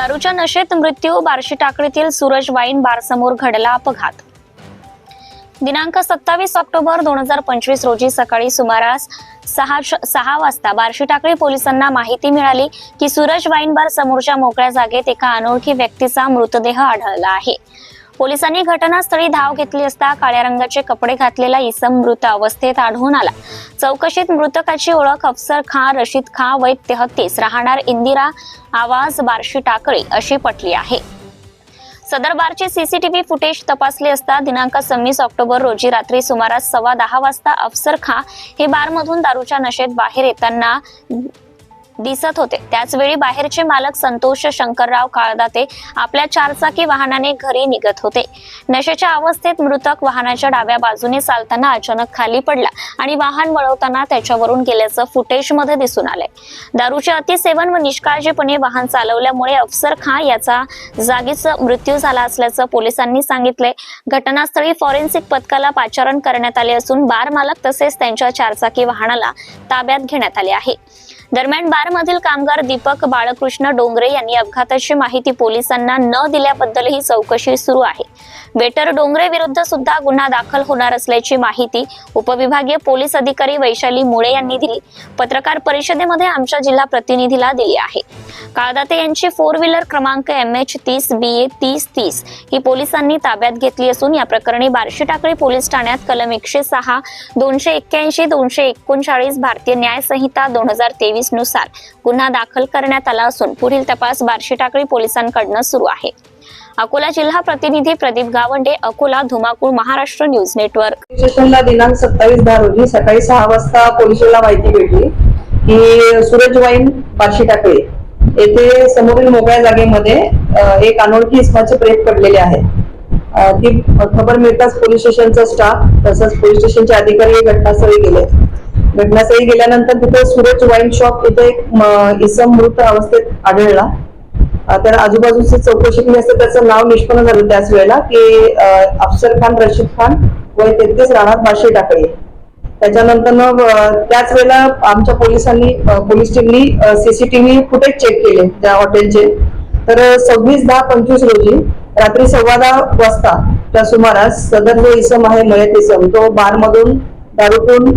दारूच्या नशेत मृत्यू बार्शी टाकळीतील सूरज वाईन बारसमोर घडला अपघात. दिनांक सत्तावीस ऑक्टोबर दोन हजार पंचवीस रोजी सकाळी सुमारास सहा सहा वाजता बार्शी टाकळी पोलिसांना माहिती मिळाली की सूरज वाईन बार समोरच्या मोकळ्या जागेत एका अनोळखी व्यक्तीचा मृतदेह आढळला आहे. पोलिसांनी घटनास्थळी धाव घेतली असता काळ्या रंगाचे कपडे घातलेला इसम मृत अवस्थेत आढळून आला. चौकशीत मृतकाची ओळख अफसर खां रशीद खा वय तेहतीस. राहणार इंदिरा आवाज बार्शी टाकळी अशी पटली आहे. सदर बारचे सीसीटीव्ही फुटेज तपासले असता दिनांक सव्वीस ऑक्टोबर रोजी रात्री सुमारास सव्वा दहा वाजता अफसर खां हे बारमधून दारूच्या नशेत बाहेर येताना दिसत होते. त्याच वेळी बाहेरचे मालक संतोष शंकरराव काळदाते आपल्या चारचाकी वाहनाने घरी निघत होते. नशेच्या अवस्थेत मृतक वाहनाच्या डाव्या बाजूने चालताना अचानक खाली पडला आणि वाहन वळवताना त्याच्यावरून गेल्याचं फुटेजमध्ये दिसून आलंय. दारूचे अतिसेवन व निष्काळजीपणे वाहन चालवल्यामुळे अफसर खां याचा जागीच मृत्यू झाला असल्याचं पोलिसांनी सांगितलंय. घटनास्थळी फॉरेन्सिक पथकाला पाचारण करण्यात आले असून बार मालक तसेच त्यांच्या चारचाकी वाहनाला ताब्यात घेण्यात आले आहे. दरम्यान बारमधील कामगार दीपक बाळकृष्ण डोंगरे यांनी अपघाताची माहिती पोलिसांना न दिल्याबद्दलही चौकशी सुरू आहे. वेटर डोंगरे विरुद्ध सुद्धा गुन्हा दाखल होणार असल्याची माहिती उपविभागीय पोलीस अधिकारी वैशाली मुळे यांनी दिली. पत्रकार परिषदेमध्ये आमच्या जिल्हा प्रतिनिधीला दिली आहे. काळदाते यांची फोर व्हीलर क्रमांक एम एच तीस बी ए तीस तीस ही पोलिसांनी ताब्यात घेतली असून या प्रकरणी बार्शी टाकळी पोलीस ठाण्यात कलम एकशे सहा दोनशे एक्क्याऐंशी दोनशे एकोणचाळीस भारतीय न्याय संहिता दोन हजार तेवीसनुसार गुन्हा दाखल करण्यात आला असून पुढील तपास बार्शी टाकळी पोलिसांकडनं सुरू आहे. अकोला जिल्हा प्रतिनिधी प्रदीप गावंडे अकोला धुमाकूळ महाराष्ट्र न्यूज नेटवर्क. स्टेशनला दिनांक सत्तावीस दहा रोजी सकाळी सहा वाजता पोलिसांना माहिती भेटली की सूरज वाईन बार्शी टाकळे येथे समोरील मोकळ्या जागेमध्ये एक अनोळखी इसमाचे प्रेत पडलेले आहे. ती खबर मिळताच पोलीस स्टेशनचा स्टाफ तसंच पोलीस स्टेशनचे अधिकारी घटनास्थळी गेले. घटनास्थळी गेल्यानंतर तिथे सूरज वाईन शॉप इथे एक इसम मृत अवस्थेत आढळला. तर आजूबाजूची चौकशी केली असता त्याचं नाव निष्पन्न झालं त्याच वेळेला की अफसर खान रशीद खान वय तेहतीस राहणार बाशी टाकळे त्याच्यानंतर मग त्याच वेळेला आमच्या पोलिसांनी पोलीस टीमनी सीसीटीव्ही फुटेज चेक केले त्या हॉटेलचे. तर सव्वीस दहा पंचवीस रोजी रात्री सव्वा दहा वाजता त्या सुमारास सदर जो इसम आहे मयत इसम तो बारमधून दारू पिऊन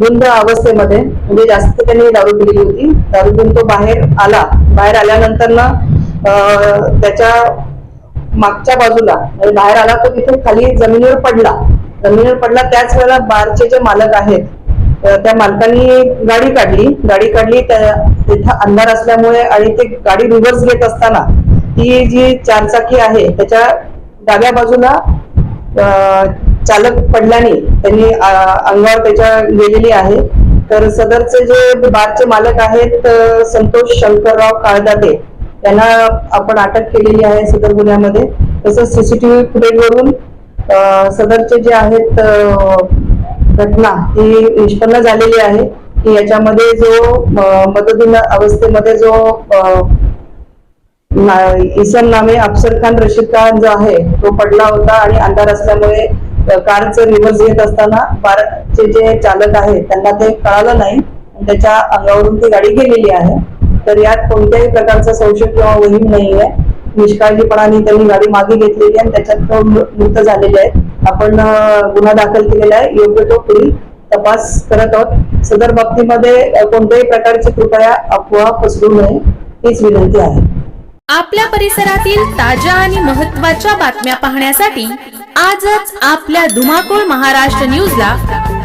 धुंद अवस्थेमध्ये म्हणजे जास्त त्यांनी दारू पिलेली होती दारूतून तो बाहेर आला. बाहेर आल्यानंतर ना त्याच्या मागच्या बाजूला म्हणजे बाहेर आला तो तिथे खाली जमिनीवर पडला. जमिनीवर पडला त्याच वेळेला बारचे जे मालक आहेत त्या मालकांनी गाडी काढली. गाडी काढली तिथं अंधार असल्यामुळे आणि ते गाडी रिव्हर्स घेत असताना ती जी चारचाकी आहे त्याच्या डाव्या बाजूला चालक पडल्याने त्यांनी अंगावर त्याच्या गेलेली आहे. तर सदरचे जे बारचे मालक आहेत संतोष शंकरराव काळदाते त्यांना आपण अटक केलेली आहे सदर गुन्ह्यामध्ये. तसंच सीसीटीव्ही फुटेजवरून वरून सदरचे जे आहेत घटना ही निष्पन्न झालेली आहे. की याच्यामध्ये जो मदतीन अवस्थेमध्ये जो इसन इसम नामे अफसर खान रशीद खान जो आहे तो पडला होता आणि अंधार असल्यामुळे कारचं रिव्हर्स घेत असताना कारचे जे चालक आहेत त्यांना ते कळालं नाही. त्याच्या अंगावरून ती गाडी गेलेली आहे. तर यात कोणत्याही प्रकारचा संशय किंवा वहीम नाहीये. निष्काळजीपणाने त्यांनी गाडी मागे घेतलेली आणि त्याच्यात मृत झालेले आहेत. आपण गुन्हा दाखल केलेला आहे. योग्य तो पुढील तपास करत आहोत. सदर बाबतीमध्ये कोणत्याही प्रकारची कृपया अफवा पसरू नये हीच विनंती आहे. आपल्या परिसरातील ताज्या आणि महत्त्वाच्या बातम्या पाहण्यासाठी आजच आपल्या धुमाकूळ महाराष्ट्र न्यूजला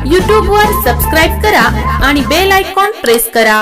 यूट्यूबवर सबस्क्राईब करा आणि बेल आयकॉन प्रेस करा.